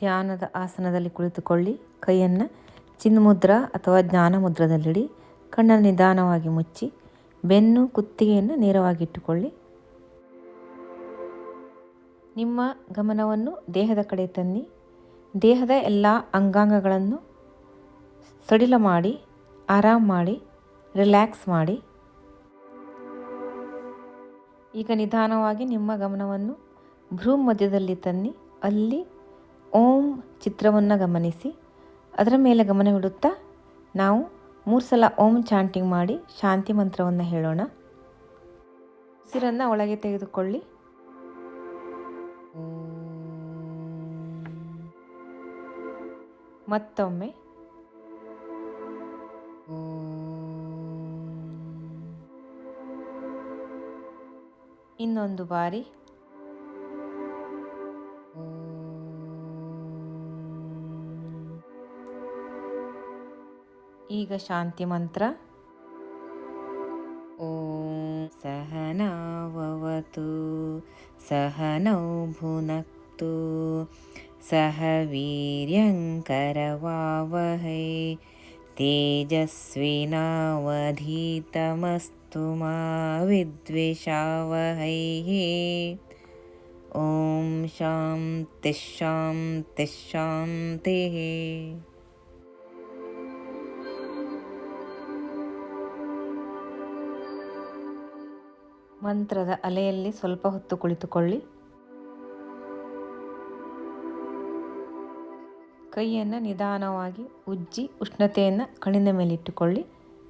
ಧ್ಯಾನದ ಆಸನದಲ್ಲಿ ಕುಳಿತುಕೊಳ್ಳಿ. ಕೈಯನ್ನು ಚಿನ್ಮುದ್ರಾ ಅಥವಾ ಜ್ಞಾನ ಮುದ್ರದಲ್ಲಿಡಿ ಕಣ್ಣನ್ನು ನಿಧಾನವಾಗಿ ಮುಚ್ಚಿ. ಬೆನ್ನು ಕುತ್ತಿಗೆಯನ್ನು ನೇರವಾಗಿಟ್ಟುಕೊಳ್ಳಿ ನಿಮ್ಮ ಗಮನವನ್ನು ದೇಹದ ಕಡೆ ತನ್ನಿ. ದೇಹದ ಎಲ್ಲ ಅಂಗಾಂಗಗಳನ್ನು ಸಡಿಲ ಮಾಡಿ, ಆರಾಮ್ ಮಾಡಿ, ರಿಲ್ಯಾಕ್ಸ್ ಮಾಡಿ. ಈಗ ನಿಧಾನವಾಗಿ ನಿಮ್ಮ ಗಮನವನ್ನು ಭ್ರೂ ಮಧ್ಯದಲ್ಲಿ ತನ್ನಿ. ಅಲ್ಲಿ ಓಂ ಚಿತ್ರವನ್ನು ಗಮನಿಸಿ. ಅದರ ಮೇಲೆ ಗಮನವಿಡುತ್ತಾ ನಾವು ಮೂರು ಸಲ ಓಂ ಚಾಂಟಿಂಗ್ ಮಾಡಿ ಶಾಂತಿ ಮಂತ್ರವನ್ನು ಹೇಳೋಣ. ಉಸಿರನ್ನು ಒಳಗೆ ತೆಗೆದುಕೊಳ್ಳಿ. ಮತ್ತೊಮ್ಮೆ. ಇನ್ನೊಂದು ಬಾರಿ. ಈಗ ಶಾಂತಿ ಮಂತ್ರ ಓಂ ಸಹನಾವವತು ಸಹನೌ ಭುನಕ್ತು ಸಹ ವೀರ್ಯಂಕರವಾವಹೈ तेजस्विनावधीतमस्तु मा विद्विषावहैः ॐ शान्तिः शान्तिः ಮಂತ್ರದ ಅಲೆಯಲ್ಲಿ ಸ್ವಲ್ಪ ಹೊತ್ತು ಕುಳಿತುಕೊಳ್ಳಿ. ಕೈಯನ್ನು ನಿಧಾನವಾಗಿ ಉಜ್ಜಿ ಉಷ್ಣತೆಯನ್ನು ಕಣ್ಣಿನ ಮೇಲಿಟ್ಟುಕೊಳ್ಳಿ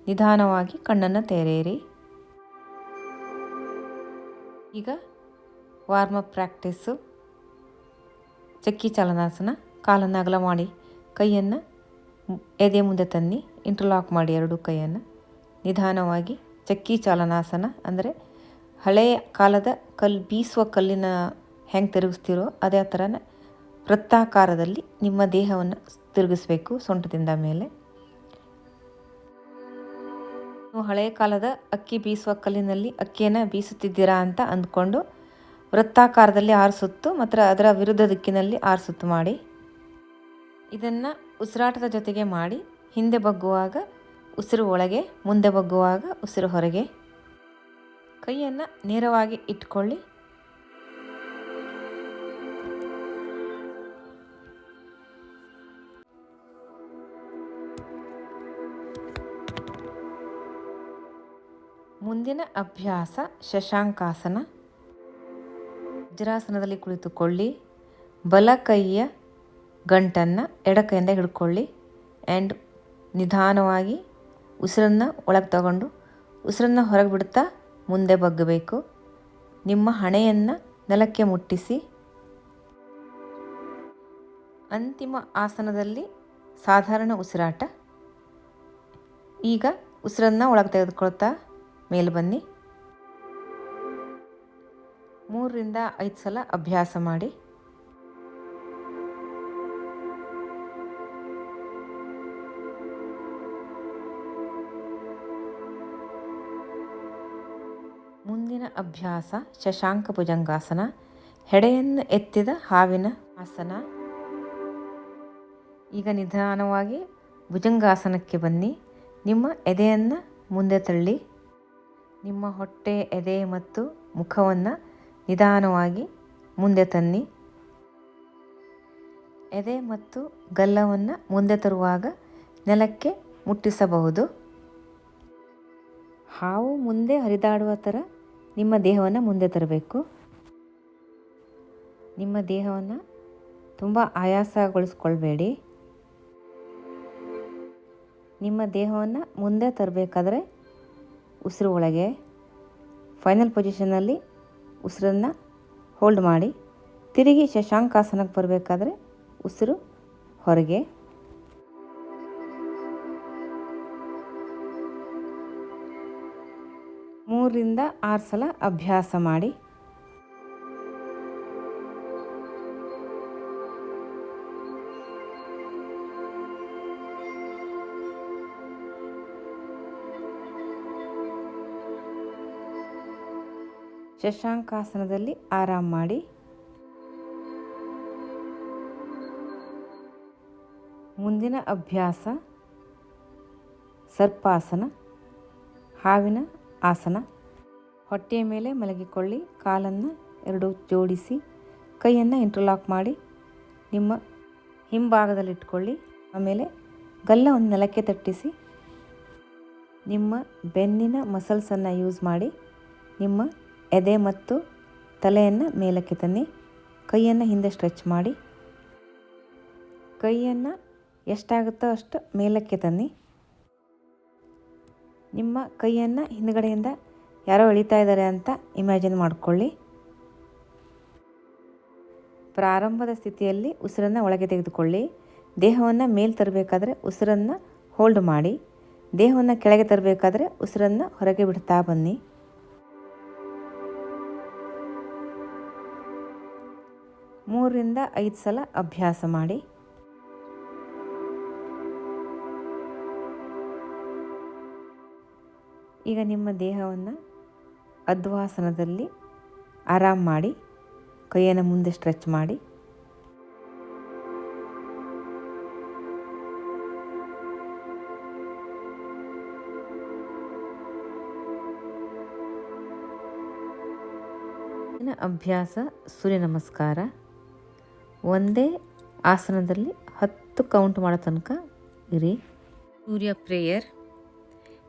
ನಿಧಾನವಾಗಿ ಕಣ್ಣನ್ನು ತೆರೆಯಿರಿ. ಈಗ ವಾರ್ಮಪ್ ಪ್ರಾಕ್ಟೀಸು. ಚಕ್ಕಿ ಚಲನಾಸನ ಕಾಲನ್ನು ಅಗಲ ಮಾಡಿ. ಕೈಯನ್ನು ಎದೆ ಮುಂದೆ ತನ್ನಿ. ಇಂಟರ್ಲಾಕ್ ಮಾಡಿ ಎರಡು ಕೈಯನ್ನು. ನಿಧಾನವಾಗಿ ಚಕ್ಕಿ ಚಾಲನಾಸನ ಅಂದರೆ ಹಳೆಯ ಕಾಲದ ಕಲ್ಲು ಬೀಸುವ ಕಲ್ಲಿನ ಹೆಂಗೆ ತಿರುಗಿಸ್ತೀರೋ ಅದೇ ಥರನೇ ವೃತ್ತಾಕಾರದಲ್ಲಿ ನಿಮ್ಮ ದೇಹವನ್ನು ತಿರುಗಿಸ್ಬೇಕು ಸೊಂಟದಿಂದ ಮೇಲೆ. ಹಳೆಯ ಕಾಲದ ಅಕ್ಕಿ ಬೀಸುವ ಕಲ್ಲಿನಲ್ಲಿ ಅಕ್ಕಿಯನ್ನು ಬೀಸುತ್ತಿದ್ದೀರಾ ಅಂತ ಅಂದ್ಕೊಂಡು ವೃತ್ತಾಕಾರದಲ್ಲಿ ಆರು ಸುತ್ತು ಮತ್ತು ಅದರ ವಿರುದ್ಧ ದಿಕ್ಕಿನಲ್ಲಿ ಆರು ಸುತ್ತು ಮಾಡಿ. ಇದನ್ನು ಉಸಿರಾಟದ ಜೊತೆಗೆ ಮಾಡಿ ಹಿಂದೆ ಬಗ್ಗುವಾಗ ಉಸಿರು ಒಳಗೆ, ಮುಂದೆ ಬಗ್ಗುವಾಗ ಉಸಿರು ಹೊರಗೆ. ಕೈಯನ್ನು ನೇರವಾಗಿ ಇಟ್ಕೊಳ್ಳಿ. ಮುಂದಿನ ಅಭ್ಯಾಸ ಶಶಾಂಕಾಸನ. ವಜ್ರಾಸನದಲ್ಲಿ ಕುಳಿತುಕೊಳ್ಳಿ. ಬಲ ಕೈಯ ಗಂಟನ್ನು ಎಡ ಕೈಯಿಂದ ಹಿಡ್ಕೊಳ್ಳಿ. ಆ್ಯಂಡ್ ನಿಧಾನವಾಗಿ ಉಸಿರನ್ನು ಒಳಗೆ ತಗೊಂಡು ಉಸಿರನ್ನು ಹೊರಗೆ ಬಿಡ್ತಾ ಮುಂದೆ ಬಗ್ಗಬೇಕು. ನಿಮ್ಮ ಹಣೆಯನ್ನು ನೆಲಕ್ಕೆ ಮುಟ್ಟಿಸಿ. ಅಂತಿಮ ಆಸನದಲ್ಲಿ ಸಾಧಾರಣ ಉಸಿರಾಟ. ಈಗ ಉಸಿರನ್ನು ಒಳಗೆ ತೆಗೆದುಕೊಳ್ತಾ ಮೇಲೆ ಬನ್ನಿ. ಮೂರರಿಂದ ಐದು ಸಲ ಅಭ್ಯಾಸ ಮಾಡಿ. ಅಭ್ಯಾಸ, ಶಶಾಂಕ ಭುಜಂಗಾಸನ, ಹೆಡೆಯನ್ನು ಎತ್ತಿದ ಹಾವಿನ ಆಸನ. ಈಗ ನಿಧಾನವಾಗಿ ಭುಜಂಗಾಸನಕ್ಕೆ ಬನ್ನಿ. ನಿಮ್ಮ ಎದೆಯನ್ನು ಮುಂದೆ ತಳ್ಳಿ. ನಿಮ್ಮ ಹೊಟ್ಟೆ, ಎದೆ ಮತ್ತು ಮುಖವನ್ನು ನಿಧಾನವಾಗಿ ಮುಂದೆ ತನ್ನಿ. ಎದೆ ಮತ್ತು ಗಲ್ಲವನ್ನು ಮುಂದೆ ತರುವಾಗ ನೆಲಕ್ಕೆ ಮುಟ್ಟಿಸಬಹುದು. ಹಾವು ಮುಂದೆ ಹರಿದಾಡುವ ಥರ ನಿಮ್ಮ ದೇಹವನ್ನು ಮುಂದೆ ತರಬೇಕು. ನಿಮ್ಮ ದೇಹವನ್ನು ತುಂಬ ಆಯಾಸಗೊಳಿಸ್ಕೊಳ್ಬೇಡಿ. ನಿಮ್ಮ ದೇಹವನ್ನು ಮುಂದೆ ತರಬೇಕಾದ್ರೆ ಉಸಿರು ಒಳಗೆ ಫೈನಲ್ ಪೊಸಿಷನಲ್ಲಿ ಉಸಿರನ್ನು ಹೋಲ್ಡ್ ಮಾಡಿ. ತಿರುಗಿ ಶಶಾಂಕಾಸನಕ್ಕೆ ಬರಬೇಕಾದ್ರೆ ಉಸಿರು ಹೊರಗೆ. ಮೂರರಿಂದ ಆರು ಸಲ ಅಭ್ಯಾಸ ಮಾಡಿ. ಶಶಾಂಕಾಸನದಲ್ಲಿ ಆರಾಮ್ ಮಾಡಿ. ಮುಂದಿನ ಅಭ್ಯಾಸ ಸರ್ಪಾಸನ ಹಾವಿನ ಆಸನ. ಹೊಟ್ಟೆಯ ಮೇಲೆ ಮಲಗಿಕೊಳ್ಳಿ, ಕಾಲನ್ನು ಎರಡು ಜೋಡಿಸಿ, ಕೈಯನ್ನು ಇಂಟರ್ಲಾಕ್ ಮಾಡಿ, ನಿಮ್ಮ ಹಿಂಭಾಗದಲ್ಲಿಟ್ಕೊಳ್ಳಿ, ಆಮೇಲೆ ಗಲ್ಲವನ್ನು ನೆಲಕ್ಕೆ ತಟ್ಟಿಸಿ, ನಿಮ್ಮ ಬೆನ್ನಿನ ಮಸಲ್ಸನ್ನು ಯೂಸ್ ಮಾಡಿ, ನಿಮ್ಮ ಎದೆ ಮತ್ತು ತಲೆಯನ್ನು ಮೇಲಕ್ಕೆ ತನ್ನಿ, ಕೈಯನ್ನು ಹಿಂದೆ ಸ್ಟ್ರೆಚ್ ಮಾಡಿ, ಕೈಯನ್ನು ಎಷ್ಟಾಗುತ್ತೋ ಅಷ್ಟು ಮೇಲಕ್ಕೆ ತನ್ನಿ, ನಿಮ್ಮ ಕೈಯನ್ನು ಹಿಂದುಗಡೆಯಿಂದ ಯಾರೋ ಎಳಿತಾ ಇದ್ದಾರೆ ಅಂತ ಇಮ್ಯಾಜಿನ್ ಮಾಡಿಕೊಳ್ಳಿ. ಪ್ರಾರಂಭದ ಸ್ಥಿತಿಯಲ್ಲಿ ಉಸಿರನ್ನು ಒಳಗೆ ತೆಗೆದುಕೊಳ್ಳಿ. ದೇಹವನ್ನು ಮೇಲೆ ತರಬೇಕಾದ್ರೆ ಉಸಿರನ್ನು ಹೋಲ್ಡ್ ಮಾಡಿ. ದೇಹವನ್ನು ಕೆಳಗೆ ತರಬೇಕಾದ್ರೆ ಉಸಿರನ್ನು ಹೊರಗೆ ಬಿಡ್ತಾ ಬನ್ನಿ. ಮೂರರಿಂದ ಐದು ಸಲ ಅಭ್ಯಾಸ ಮಾಡಿ. ಈಗ ನಿಮ್ಮ ದೇಹವನ್ನು ಅದ್ವಾಸನದಲ್ಲಿ ಆರಾಮ್ ಮಾಡಿ, ಕೈಯನ್ನು ಮುಂದೆ ಸ್ಟ್ರೆಚ್ ಮಾಡಿ. ಅಭ್ಯಾಸ, ಸೂರ್ಯ ನಮಸ್ಕಾರ. ಒಂದೇ ಆಸನದಲ್ಲಿ ಹತ್ತು ಕೌಂಟ್ ಮಾಡೋ ತನಕ ಇರಿ. ಸೂರ್ಯ ಪ್ರೇಯರ್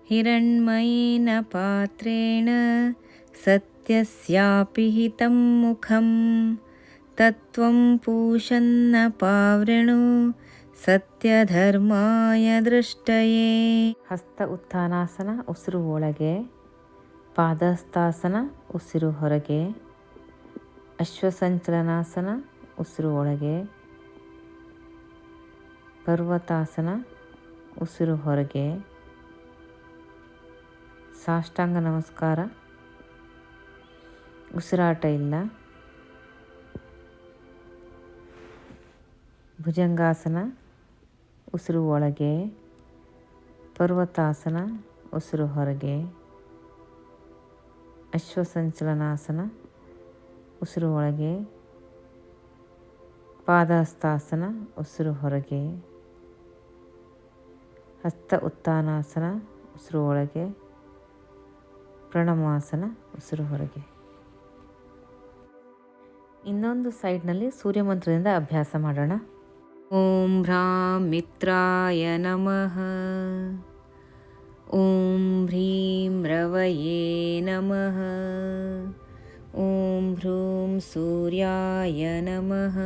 ಹಿರಣ್ಮಯಿನ ಪಾತ್ರೇಣ ಸತ್ಯಸ್ಯಾಪಿ ಹಿತಂ ಮುಖಂ ತತ್ವಂ ಪೂಷನ್ನ ಪಾವೃಣು ಸತ್ಯಧರ್ಮಾಯ ದೃಷ್ಟಯೇ ಹಸ್ತ ಉತ್ಥಾನಾಸನ ಉಸಿರು ಒಳಗೆ ಪಾದಸ್ಥಾಸನ ಉಸಿರು ಹೊರಗೆ ಅಶ್ವಸಂಚಲನಾಸನ ಉಸಿರು ಒಳಗೆ ಪರ್ವತಾಸನ ಉಸಿರು ಹೊರಗೆ ಸಾಷ್ಟಾಂಗ ನಮಸ್ಕಾರ ಉಸಿರಾಟ ಇಲ್ಲ. ಭುಜಂಗಾಸನ, ಉಸಿರು ಒಳಗೆ. ಪರ್ವತಾಸನ, ಉಸಿರು ಹೊರಗೆ. ಅಶ್ವಸಂಚಲನಾಸನ, ಉಸಿರು ಒಳಗೆ. ಪಾದಹಸ್ತಾಸನ, ಉಸಿರು ಹೊರಗೆ. ಹಸ್ತ ಉತ್ಥಾನಾಸನ, ಉಸಿರು ಒಳಗೆ. ಪ್ರಣಮಾಸನ, ಉಸಿರು ಹೊರಗೆ. ಇನ್ನೊಂದು ಸೈಡ್ನಲ್ಲಿ ಸೂರ್ಯ ಮಂತ್ರದಿಂದ ಅಭ್ಯಾಸ ಮಾಡೋಣ. ಓಂ ಭ್ರಾಂ ಮಿತ್ರಾಯ ನಮಃ. ಓಂ ಹ್ರೀಂ ರವಯೇ ನಮಃ. ಓಂ ಭ್ರೂಂ ಸೂರ್ಯಾಯ ನಮಃ.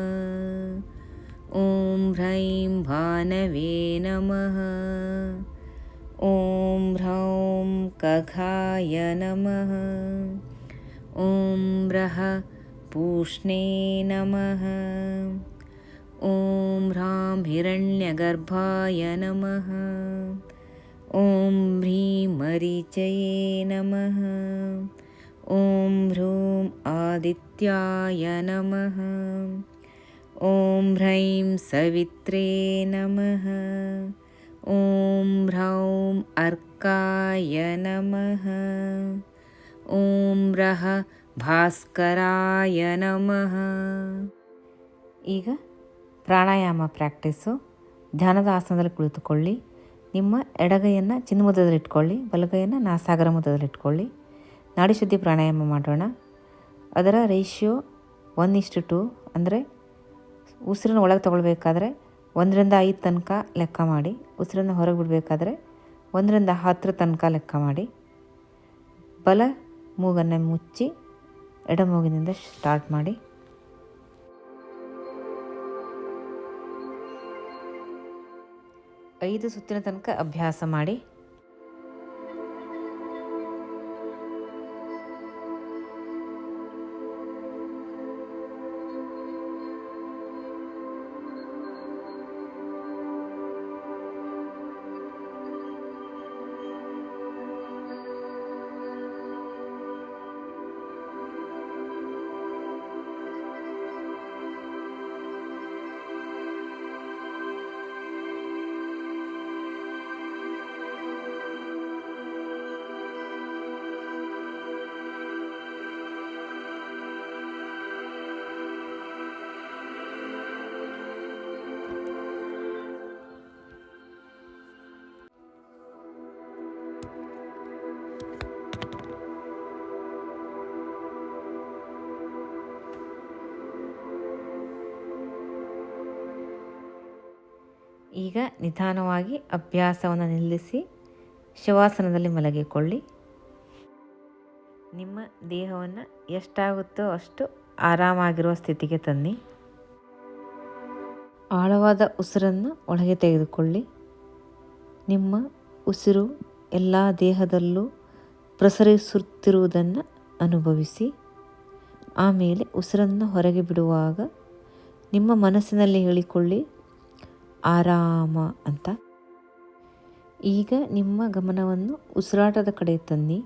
ಓಂ ಭ್ರೈಂ ಭಾನವೇ ನಮಃ. ಓಂ ಹ್ರೌಂ ಕಘಾಯ ನಮಃ. ಓಂ ರಹ पूष्णे नमः। ॐ ह्रां हिरण्यगर्भाय नमः। ॐ ह्रीं मरीचये नमः। ॐ ह्रूं आदित्याय नमः। ॐ ह्रैं सवित्रे नमः। ॐ ह्रौं अर्काय नमः। ॐ रः ಭಾಸ್ಕರಾಯ ನಮಃ. ಈಗ ಪ್ರಾಣಾಯಾಮ ಪ್ರಾಕ್ಟೀಸು. ಧ್ಯಾನದ ಆಸನದಲ್ಲಿ ಕುಳಿತುಕೊಳ್ಳಿ. ನಿಮ್ಮ ಎಡಗೈಯನ್ನು ಚಿನ್ನಮುದ್ದದಲ್ಲಿಟ್ಕೊಳ್ಳಿ ಬಲಗೈಯನ್ನು ನಾಸಾಗರ ಮುದ್ದದಲ್ಲಿಟ್ಕೊಳ್ಳಿ ನಾಡಿ ಶುದ್ಧಿ ಪ್ರಾಣಾಯಾಮ ಮಾಡೋಣ. ಅದರ ರೇಷಿಯೋ ಒನ್ ಇಷ್ಟು ಟು ಅಂದರೆ ಉಸಿರನ್ನು ಒಳಗೆ ತಗೊಳ್ಬೇಕಾದ್ರೆ ಒಂದರಿಂದ ಐದು ತನಕ ಲೆಕ್ಕ ಮಾಡಿ, ಉಸಿರನ್ನು ಹೊರಗೆ ಬಿಡಬೇಕಾದ್ರೆ ಒಂದರಿಂದ ಹತ್ತರ ತನಕ ಲೆಕ್ಕ ಮಾಡಿ. ಬಲ ಮೂಗನ್ನು ಮುಚ್ಚಿ ಎಡಮೂಗಿನಿಂದ ಸ್ಟಾರ್ಟ್ ಮಾಡಿ. ಐದು ಸುತ್ತಿನ ತನಕ ಅಭ್ಯಾಸ ಮಾಡಿ. ಈಗ ನಿಧಾನವಾಗಿ ಅಭ್ಯಾಸವನ್ನು ನಿಲ್ಲಿಸಿ ಶವಾಸನದಲ್ಲಿ ಮಲಗಿಕೊಳ್ಳಿ. ನಿಮ್ಮ ದೇಹವನ್ನು ಎಷ್ಟಾಗುತ್ತೋ ಅಷ್ಟು ಆರಾಮಾಗಿರುವ ಸ್ಥಿತಿಗೆ ತನ್ನಿ. ಆಳವಾದ ಉಸಿರನ್ನು ಒಳಗೆ ತೆಗೆದುಕೊಳ್ಳಿ. ನಿಮ್ಮ ಉಸಿರು ಎಲ್ಲ ದೇಹದಲ್ಲೂ ಪ್ರಸರಿಸುತ್ತಿರುವುದನ್ನು ಅನುಭವಿಸಿ. ಆಮೇಲೆ ಉಸಿರನ್ನು ಹೊರಗೆ ಬಿಡುವಾಗ ನಿಮ್ಮ ಮನಸ್ಸಿನಲ್ಲಿ ಹೇಳಿಕೊಳ್ಳಿ ಆರಾಮ ಅಂತ. ಈಗ ನಿಮ್ಮ ಗಮನವನ್ನು ಉಸಿರಾಟದ ಕಡೆ ತನ್ನಿ.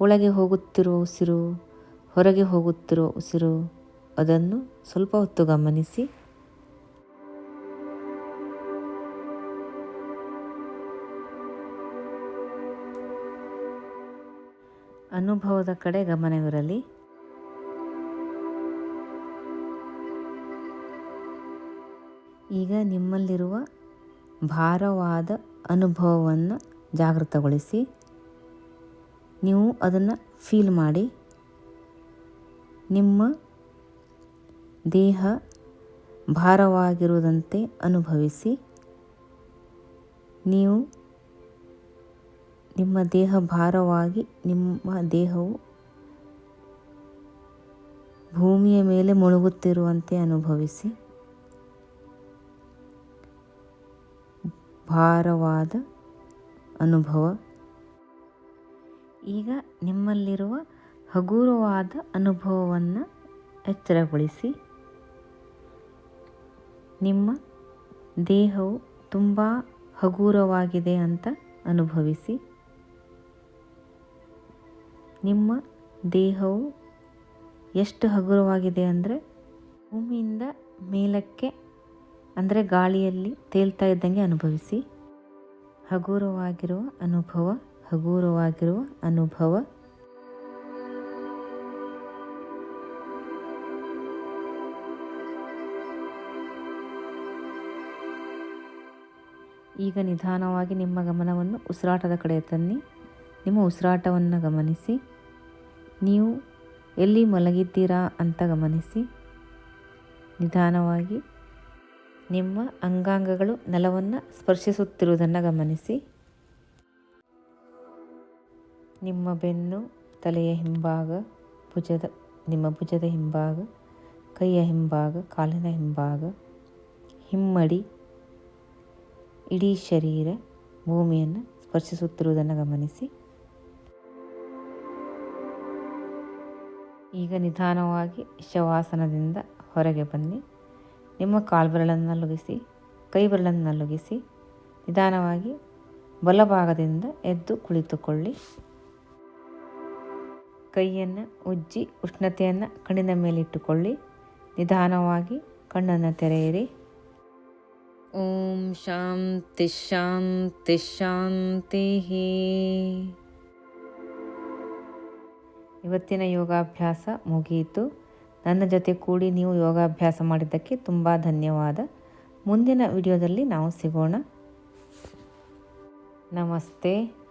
ಒಳಗೆ ಹೋಗುತ್ತಿರೋ ಉಸಿರು, ಹೊರಗೆ ಹೋಗುತ್ತಿರೋ ಉಸಿರು, ಅದನ್ನು ಸ್ವಲ್ಪ ಹೊತ್ತು ಗಮನಿಸಿ. ಅನುಭವದ ಕಡೆ ಗಮನವಿರಲಿ. ಈಗ ನಿಮ್ಮಲ್ಲಿರುವ ಭಾರವಾದ ಅನುಭವವನ್ನು ಜಾಗೃತಗೊಳಿಸಿ, ನೀವು ಅದನ್ನು ಫೀಲ್ ಮಾಡಿ. ನಿಮ್ಮ ದೇಹ ಭಾರವಾಗಿರುವುದಂತೆ ಅನುಭವಿಸಿ. ನೀವು ನಿಮ್ಮ ದೇಹ ಭಾರವಾಗಿ, ನಿಮ್ಮ ದೇಹವು ಭೂಮಿಯ ಮೇಲೆ ಮುಳುಗುತ್ತಿರುವಂತೆ ಅನುಭವಿಸಿ. ಭಾರವಾದ ಅನುಭವ. ಈಗ ನಿಮ್ಮಲ್ಲಿರುವ ಹಗುರವಾದ ಅನುಭವವನ್ನು ಎಚ್ಚರಗೊಳಿಸಿ. ನಿಮ್ಮ ದೇಹವು ತುಂಬ ಹಗುರವಾಗಿದೆ ಅಂತ ಅನುಭವಿಸಿ. ನಿಮ್ಮ ದೇಹವು ಎಷ್ಟು ಹಗುರವಾಗಿದೆ ಅಂದರೆ ಭೂಮಿಯಿಂದ ಮೇಲಕ್ಕೆ ಅಂದರೆ ಗಾಳಿಯಲ್ಲಿ ತೇಲ್ತಾ ಇದ್ದಂಗೆ ಅನುಭವಿಸಿ. ಹಗುರವಾಗಿರುವ ಅನುಭವ ಹಗುರವಾಗಿರುವ ಅನುಭವ. ಈಗ ನಿಧಾನವಾಗಿ ನಿಮ್ಮ ಗಮನವನ್ನು ಉಸಿರಾಟದ ಕಡೆ ತನ್ನಿ. ನಿಮ್ಮ ಉಸಿರಾಟವನ್ನು ಗಮನಿಸಿ. ನೀವು ಎಲ್ಲಿ ಮಲಗಿದ್ದೀರಾ ಅಂತ ಗಮನಿಸಿ. ನಿಧಾನವಾಗಿ ನಿಮ್ಮ ಅಂಗಾಂಗಗಳು ನೆಲವನ್ನು ಸ್ಪರ್ಶಿಸುತ್ತಿರುವುದನ್ನು ಗಮನಿಸಿ. ನಿಮ್ಮ ಬೆನ್ನು ತಲೆಯ ಹಿಂಭಾಗ, ಭುಜದ, ನಿಮ್ಮ ಭುಜದ ಹಿಂಭಾಗ, ಕೈಯ ಹಿಂಭಾಗ, ಕಾಲಿನ ಹಿಂಭಾಗ, ಹಿಮ್ಮಡಿ, ಇಡೀ ಶರೀರ ಭೂಮಿಯನ್ನು ಸ್ಪರ್ಶಿಸುತ್ತಿರುವುದನ್ನು ಗಮನಿಸಿ. ಈಗ ನಿಧಾನವಾಗಿ ಶವಾಸನದಿಂದ ಹೊರಗೆ ಬನ್ನಿ. ನಿಮ್ಮ ಕಾಲ್ಬೆರಳನ್ನು ನಲುಗಿಸಿ ಕೈ ಬೆರಳನ್ನು ನಲುಗಿಸಿ, ನಿಧಾನವಾಗಿ ಬಲಭಾಗದಿಂದ ಎದ್ದು ಕುಳಿತುಕೊಳ್ಳಿ. ಕೈಯನ್ನು ಉಜ್ಜಿ ಉಷ್ಣತೆಯನ್ನು ಕಣ್ಣಿನ ಮೇಲಿಟ್ಟುಕೊಳ್ಳಿ ನಿಧಾನವಾಗಿ ಕಣ್ಣನ್ನು ತೆರೆಯಿರಿ. ಓಂ ಶಾಂತಿ ಶಾಂತಿ ಶಾಂತಿ ಇವತ್ತಿನ ಯೋಗಾಭ್ಯಾಸ ಮುಗಿಯಿತು ನನ್ನ ಜೊತೆ ಕೂಡಿ ನೀವು ಯೋಗಾಭ್ಯಾಸ ಮಾಡಿದ್ದಕ್ಕೆ ತುಂಬ ಧನ್ಯವಾದ. ಮುಂದಿನ ವಿಡಿಯೋದಲ್ಲಿ ನಾವು ಸಿಗೋಣ. ನಮಸ್ತೆ.